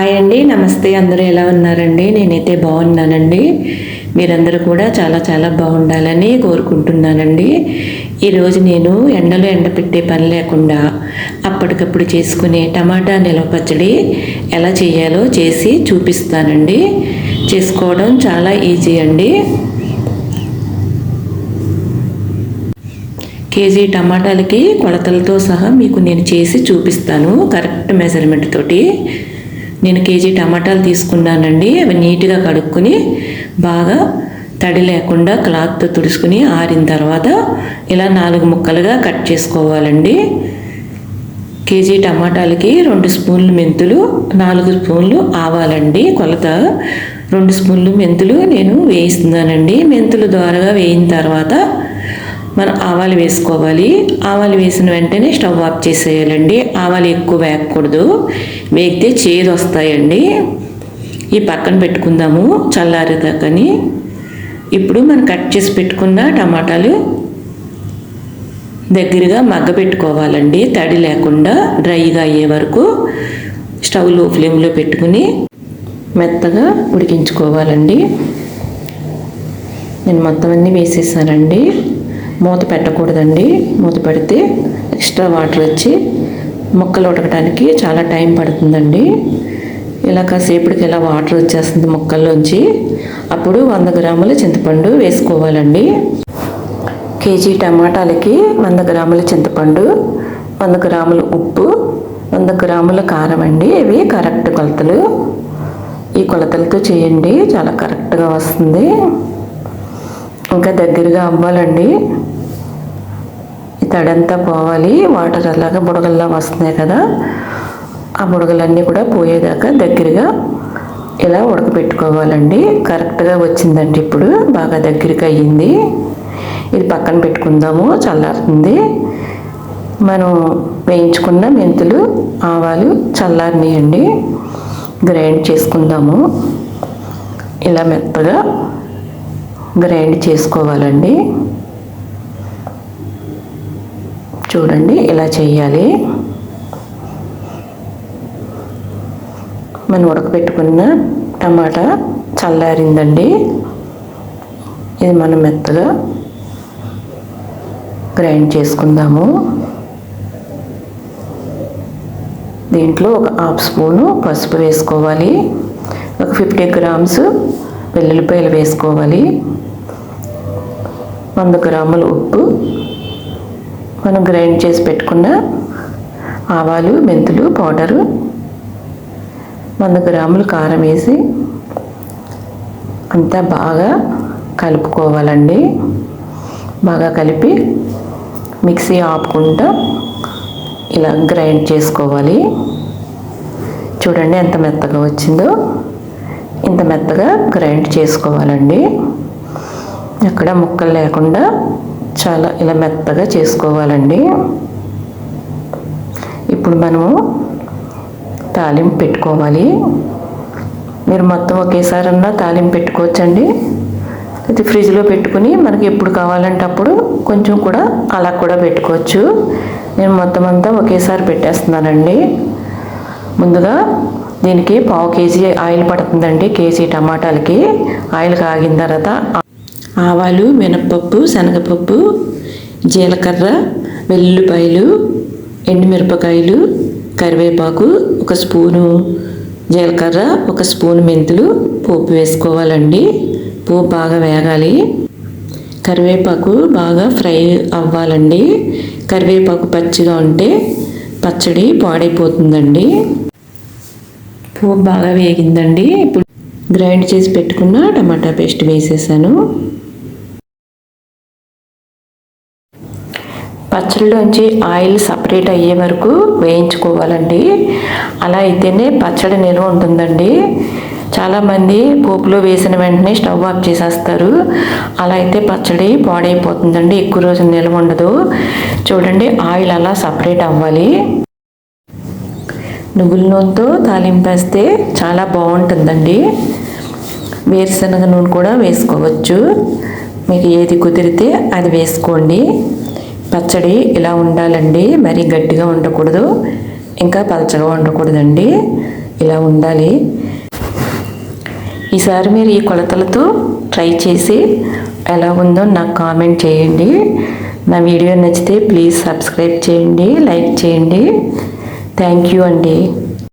Hi అండి నమస్తే అందరూ ఎలా ఉన్నారండి? నేనైతే బాగున్నానండి. మీరందరూ కూడా చాలా చాలా బాగుండాలని కోరుకుంటున్నానండి. ఈరోజు నేను ఎండలో ఎండ పెట్టే పని లేకుండా అప్పటికప్పుడు చేసుకునే టమాటా నిలవ పచ్చడి ఎలా చేయాలో చేసి చూపిస్తానండి. చేసుకోవడం చాలా ఈజీ అండి. కేజీ టమాటాలకి కొలతలతో సహా మీకు నేను చేసి చూపిస్తాను కరెక్ట్ మెజర్మెంట్ తోటి. నేను కేజీ టమాటాలు తీసుకున్నానండి. అవి నీట్గా కడుక్కొని బాగా తడి లేకుండా క్లాత్తో తుడుచుకుని ఆరిన తర్వాత ఇలా నాలుగు ముక్కలుగా కట్ చేసుకోవాలండి. కేజీ టమాటాలకి రెండు స్పూన్లు మెంతులు నాలుగు స్పూన్లు ఆవాలండి. కొలత రెండు స్పూన్లు మెంతులు నేను వేయిస్తున్నానండి. మెంతులు ద్వారాగా వేయిన తర్వాత మనం ఆవాలు వేసుకోవాలి. ఆవాలు వేసిన వెంటనే స్టవ్ ఆఫ్ చేసేయాలండి. ఆవాలు ఎక్కువ వేయకూడదు. వేగితే చేదు వస్తాయండి ఈ పక్కన పెట్టుకుందాము చల్లారేదాకని. ఇప్పుడు మనం కట్ చేసి పెట్టుకున్న టమాటాలు దగ్గరగా మగ్గ పెట్టుకోవాలండి. తడి లేకుండా డ్రైగా అయ్యే వరకు స్టవ్లో ఫ్లేమ్లో పెట్టుకుని మెత్తగా ఉడికించుకోవాలండి. నేను మొత్తం అన్నీ వేసేసానండి. మూత పెట్టకూడదండి. మూత పెడితే ఎక్స్ట్రా వాటర్ వచ్చి ముక్కలు ఉడకడానికి చాలా టైం పడుతుందండి. ఇలా కాసేపటికి ఇలా వాటర్ వచ్చేస్తుంది ముక్కల్లోంచి. అప్పుడు వంద గ్రాముల చింతపండు వేసుకోవాలండి. కేజీ టమాటాలకి వంద గ్రాముల చింతపండు వంద గ్రాముల ఉప్పు వంద గ్రాముల కారం అండి. ఇవి కరెక్ట్ కొలతలు. ఈ కొలతలతో చేయండి చాలా కరెక్ట్గా వస్తుంది. ఇంకా దగ్గరగా అవ్వాలండి. ఈ తడంతా పోవాలి. వాటర్ అలాగా బుడగల్లా వస్తున్నాయి కదా. ఆ బుడగలన్నీ కూడా పోయేదాకా దగ్గరగా ఇలా ఉడకబెట్టుకోవాలండి. కరెక్ట్గా వచ్చిందండి ఇప్పుడు. బాగా దగ్గరికి అయ్యింది. ఇది పక్కన పెట్టుకుందాము. చల్లారుతుంది. మనం వేయించుకున్న మెంతులు ఆవాలు చల్లారినాయండి. గ్రైండ్ చేసుకుందాము. ఇలా మెత్తగా గ్రైండ్ చేసుకోవాలండి. చూడండి ఇలా చేయాలి. మనం ఉడకబెట్టుకున్న టమాటా చల్లారిందండి. ఇది మనం మెత్తగా గ్రైండ్ చేసుకుందాము. దీంట్లో ఒక హాఫ్ స్పూను పసుపు వేసుకోవాలి. ఒక ఫిఫ్టీ గ్రామ్స్ వెల్లుల్లిపాయలు వేసుకోవాలి. వంద గ్రాముల ఉప్పు మనం గ్రైండ్ చేసి పెట్టుకున్న ఆవాలు మెంతులు పౌడరు వంద గ్రాములు కారం వేసి అంతా బాగా కలుపుకోవాలండి. బాగా కలిపి మిక్సీ ఆపుకుంటా ఇలా గ్రైండ్ చేసుకోవాలి. చూడండి ఎంత మెత్తగా వచ్చిందో. ఇంత మెత్తగా గ్రైండ్ చేసుకోవాలండి. ఎక్కడ ముక్కలు లేకుండా చాలా ఇలా మెత్తగా చేసుకోవాలండి. ఇప్పుడు మనము తాలింపు పెట్టుకోవాలి. మీరు మొత్తం ఒకేసారన్నా తాలింపు పెట్టుకోవచ్చండి. అయితే ఫ్రిడ్జ్లో పెట్టుకుని మనకి ఎప్పుడు కావాలంటే అప్పుడు కొంచెం కూడా అలా కూడా పెట్టుకోవచ్చు. నేను మొత్తం అంతా ఒకేసారి పెట్టేస్తున్నానండి. ముందుగా దీనికి పావు కేజీ ఆయిల్ పడుతుందండి కేజీ టమాటాలకి. ఆయిల్ కాగిన తర్వాత ఆవాలు మినప్పప్పు శనగపప్పు జీలకర్ర వెల్లుల్లిపాయలు ఎండుమిరపకాయలు కరివేపాకు ఒక స్పూను జీలకర్ర ఒక స్పూన్ మెంతులు పోపు వేసుకోవాలండి. పోపు బాగా వేగాలి. కరివేపాకు బాగా ఫ్రై అవ్వాలండి. కరివేపాకు పచ్చిగా ఉంటే పచ్చడి పాడైపోతుందండి. పోపు బాగా వేగిందండి. ఇప్పుడు గ్రైండ్ చేసి పెట్టుకున్న టమాటా పేస్ట్ వేసేసాను. పచ్చడిలోంచి ఆయిల్ సపరేట్ అయ్యే వరకు వేయించుకోవాలండి. అలా అయితేనే పచ్చడి నిల్వ ఉంటుందండి. చాలామంది పోపులో వేసిన వెంటనే స్టవ్ ఆఫ్ చేసేస్తారు. అలా అయితే పచ్చడి పాడైపోతుందండి. ఎక్కువ రోజు నిల్వ ఉండదు. చూడండి ఆయిల్ అలా సపరేట్ అవ్వాలి. నువ్వుల నూనెతో తాలింపేస్తే చాలా బాగుంటుందండి. వేరుశనగ నూనె కూడా వేసుకోవచ్చు. మీకు ఏది కుదిరితే అది వేసుకోండి. పచ్చడి ఇలా ఉండాలండి. మరీ గట్టిగా ఉండకూడదు. ఇంకా పలచగా ఉండకూడదండి. ఇలా ఉండాలి. ఈసారి మీరు ఈ కొలతలతో ట్రై చేసి ఎలా ఉందో నాకు కామెంట్ చేయండి. నా వీడియో నచ్చితే ప్లీజ్ సబ్స్క్రైబ్ చేయండి లైక్ చేయండి. థ్యాంక్ యూ అండి.